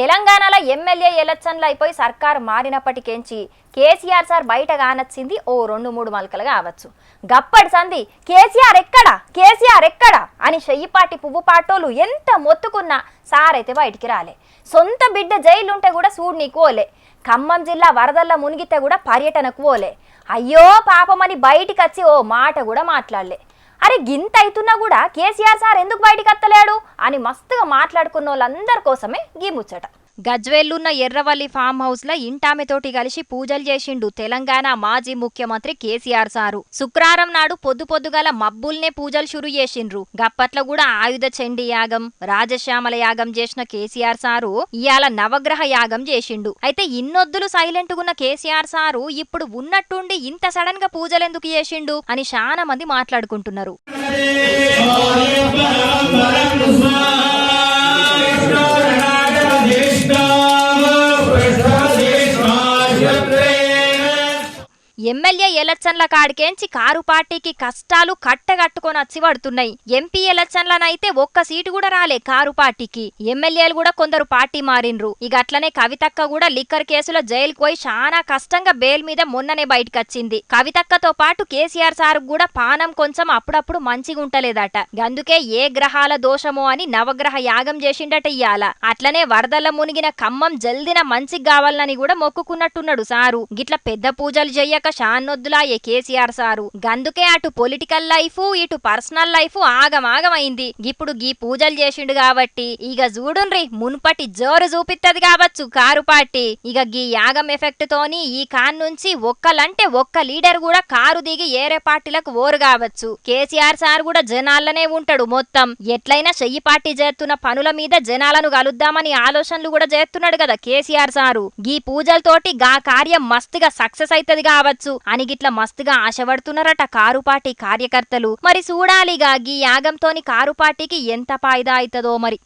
తెలంగాణలో ఎమ్మెల్యే ఎలక్షన్లు అయిపోయి సర్కారు మారినప్పటికేంచి కేసీఆర్ సార్ బయట కానొచ్చింది ఓ రెండు మూడు మలకలు కావచ్చు. గప్పటి సంధి కేసీఆర్ ఎక్కడా? కేసీఆర్ ఎక్కడా? అని చెయ్యిపాటి పువ్వు పాటోలు ఎంత మొత్తుకున్నా సార్ అయితే బయటికి రాలే. సొంత బిడ్డ జైలుంటే కూడా చూడు నీకు ఓలే. ఖమ్మం జిల్లా వరదల్లో మునిగితే కూడా పర్యటనకు ఓలే. అయ్యో పాపమని బయటికి వచ్చి ఓ మాట కూడా మాట్లాడలే. అరే గింత అవుతున్నా కూడా కేసీఆర్ సార్ ఎందుకు బయటికి అత్తలేడు? అని మస్తుగా మాట్లాడుకున్న వాళ్ళందరి కోసమే గీ ముచ్చట. గజ్వేల్లున్న ఎర్రవల్లి ఫామ్ హౌస్లో ఇంటామెతోటి కలిసి పూజలు చేసిండు తెలంగాణ మాజీ ముఖ్యమంత్రి కేసీఆర్ సారు. శుక్రవారం నాడు పొద్దు పొద్దుగల మబ్బుల్నే పూజలు షురు చేసిండ్రు. గప్పట్లో కూడా ఆయుధ చండి యాగం రాజశ్యామల యాగం చేసిన కేసీఆర్ సారు ఇవాళ నవగ్రహ యాగం చేసిండు. అయితే ఇన్నొద్దులు సైలెంట్ గున్న కేసీఆర్ సారు ఇప్పుడు ఉన్నట్టుండి ఇంత సడన్గా పూజలెందుకు చేసిండు అని చాలా మంది మాట్లాడుకుంటున్నారు. ఎమ్మెల్యే ఎలక్షన్ల కాడికేంచి కారు పార్టీకి కష్టాలు కట్టగట్టుకొని వచ్చి పడుతున్నాయి. ఎంపీ ఎలక్షన్లనైతే ఒక్క సీటు కూడా రాలే కారు పార్టీకి. ఎమ్మెల్యేలు కూడా కొందరు పార్టీ మారిండ్రు. ఇక అట్లనే కవితక్క కూడా లిక్కర్ కేసులో జైలుకు పోయి చాలా కష్టంగా బెయిల్ మీద మొన్ననే బయటకొచ్చింది. కవితక్కతో పాటు కేసీఆర్ సార్ కూడా పానం కొంచెం అప్పుడప్పుడు మంచిగా ఉంటలేదట. అందుకే ఏ గ్రహాల దోషమో అని నవగ్రహ యాగం చేసిండట ఇయ్యాల. అట్లనే వరదల మునిగిన ఖమ్మం జల్దిన మంచిగా కావాలని కూడా మొక్కుకున్నట్టున్నాడు సారు. గిట్ల పెద్ద పూజలు చెయ్యక షాన్నొద్దులాయే కేసీఆర్ సారు. గందుకే అటు పొలిటికల్ లైఫ్ ఇటు పర్సనల్ లైఫ్ ఆగమాగమైంది. ఇప్పుడు గీ పూజలు చేసిండు కాబట్టి ఇక చూడుండ్రి మున్పటి జోరు చూపిత్తది కావచ్చు కారు పార్టీ. ఇక గీ యాగం ఎఫెక్ట్ తోని ఈ కాన్ నుంచి ఒక్కలంటే ఒక్క లీడర్ కూడా కారు దిగి ఏరే పార్టీలకు ఓరు కావచ్చు. కేసీఆర్ సార్ కూడా జనాలనే ఉంటాడు మొత్తం. ఎట్లయినా చెయ్యి పార్టీ చేస్తున్న పనుల మీద జనాలను కలుద్దామని ఆలోచనలు కూడా చేస్తున్నాడు కదా కేసీఆర్ సారు. గీ పూజలతోటి గా కార్యం మస్తుగా సక్సెస్ అవుతుంది కావచ్చు. అని గిట్ల మస్తుగా ఆశపడుతున్నారట కారు పార్టీ కార్యకర్తలు. మరి చూడాలిగా గీ యాగంతోని కారు పార్టీకి ఎంత పాయిదా అవుతుందో మరి.